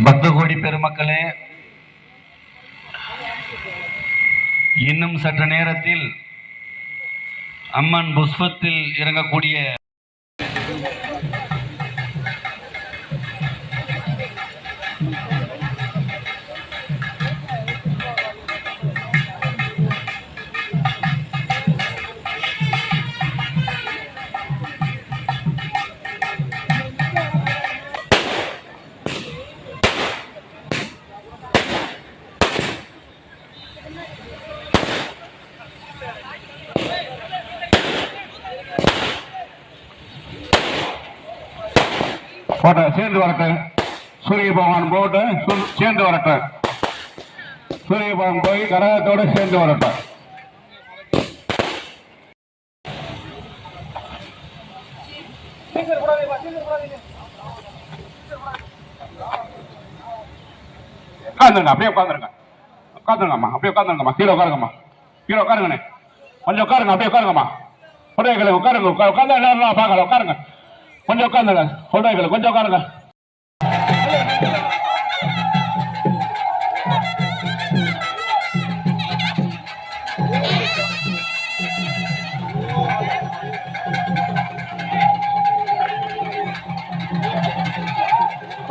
பத்துகோடி பெருமக்களே இன்னும் சற்று நேரத்தில் அம்மன் புஷ்பத்தில் இறங்கக்கூடிய போட்ட சேர்ந்து வரட்டும். சூரிய பகவான் போட்டு சேர்ந்து வரட்டும். சூரிய பகவான் போய் கரகத்தோடு சேர்ந்து வரட்டும். உட்காந்துருங்க அப்படியே உட்காந்துருங்க உட்காந்துருங்கம்மா அப்படியே உட்காந்துருங்கம்மா கீழே உட்காருங்கம்மா. கீழே உட்காருங்கண்ணே. கொஞ்சம் உட்காருங்க அப்படியே உட்காருங்கம்மா. உடையகளை உட்காருங்க உட்கா- உட்காந்து எல்லாரும் பார்க்கலாம். உட்காருங்க. கொஞ்சம் உட்காந்துங்க உடையகளை கொஞ்சம் உட்காருங்க.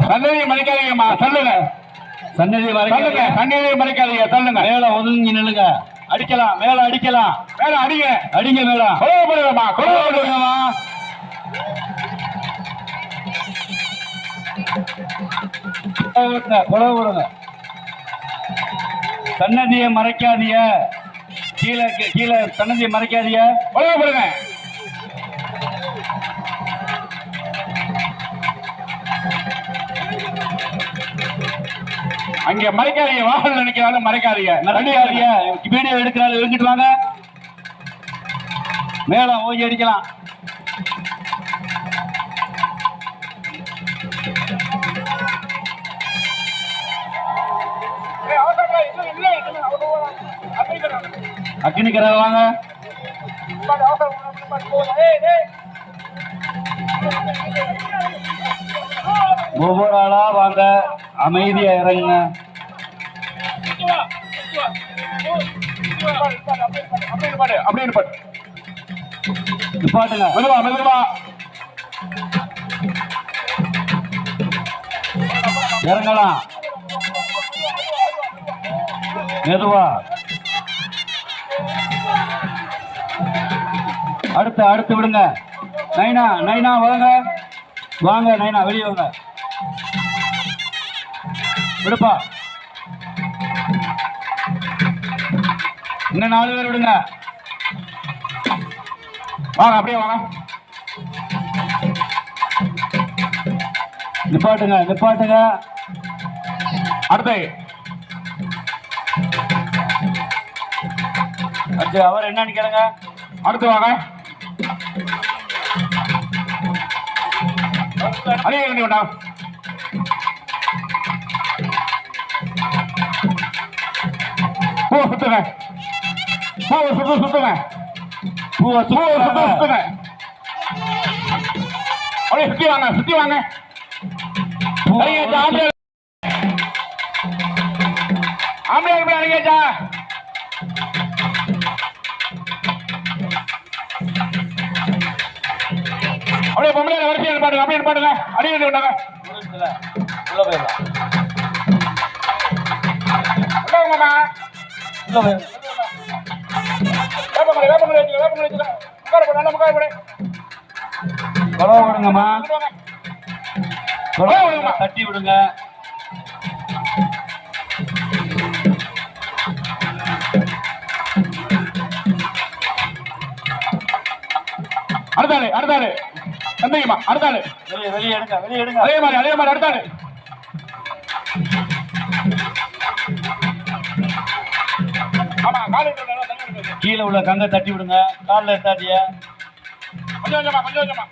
சன்னதியை மறைக்காதீங்கம்மா தள்ளுங்க. சன்னதி தள்ளுங்க சன்னதியை மறைக்காதீங்க தள்ளுங்க. மேல ஒதுங்கி நில்லுங்க. அடிக்கலாம் மேல அடிக்கலாம். மேல அடிங்க. அடிங்க மேல. கொலவப்படுங்கம்மா கொலவப்படுங்கம்மா கொலை விடுங்க சன்னதியை மறைக்காதிய கீழே கீழே சன்னதியை மறைக்காதீங்க. கொலவப்படுங்க அங்க மறைக்காதீங்க. வாகனம் நினைக்கிறாலும் மறைக்காதீங்க. மறைக்காதீங்க வீடியோ எடுக்கிறாரு எடுக்கிட்டு வாங்க. மேல ஓய்ச்சி அடிக்கலாம். அக்னிக்கரை வாங்க ஒவ்வொரு ஆளா வாங்க அமைதியா இறங்குங்க. அப்படின்னு பாரு நிப்பாட்டுங்க மெதுவா மெதுவா. இறங்கலாம். மெதுவா. அடுத்து அடுத்து விடுங்க. நைனா நைனா வாங்க. வாங்க நைனா வெளியே வாங்க. விடுப்பா. இன்னும் நாலு பேர் விடுங்க. வாங்க அப்படியே வாங்க. நிப்பாட்டுங்க நிப்பாட்டுங்க. அடுத்து அடுத்து அவர் என்னன்னு கேளுங்க அடுத்து வாங்க. அதே வேண்டாம் பூ சுத்துங்க. பூ சுத்து சுத்துங்க. பூவை பூ சுத்து சுத்துங்க. அப்படியே சுத்தி வாங்க சுத்தி வாங்க. ஆம்பளை எப்படி அடிங்கச்சா அப்படியே பொம்பளை வரிசையில் பாடுங்க அப்படியே பாடுங்க அடிங்க விட்டாங்க. உள்ள போயிடலாம். விட்டாங்கம்மா உள்ள போயிடலாம். வேப்பமலை வேப்பமலை வச்சுக்க வேப்பமலை வச்சுக்க. உட்கார போடு நல்லா உட்கார போடு. கொலை விடுங்கம்மா. விடுவாங்க. கொலை விடுங்க தட்டி விடுங்க. அடுத்தாளு சந்தேகமா அடுத்தாளு வெளியே எடுங்க வெளியே எடுங்க. அதே மாதிரி அதே மாதிரி காலேஜ் கீழே உள்ள கங்கை தட்டி விடுங்க. காலில் எடுத்தாட்டிய. கொஞ்சம் கொஞ்சமா கொஞ்சம் கொஞ்சமா.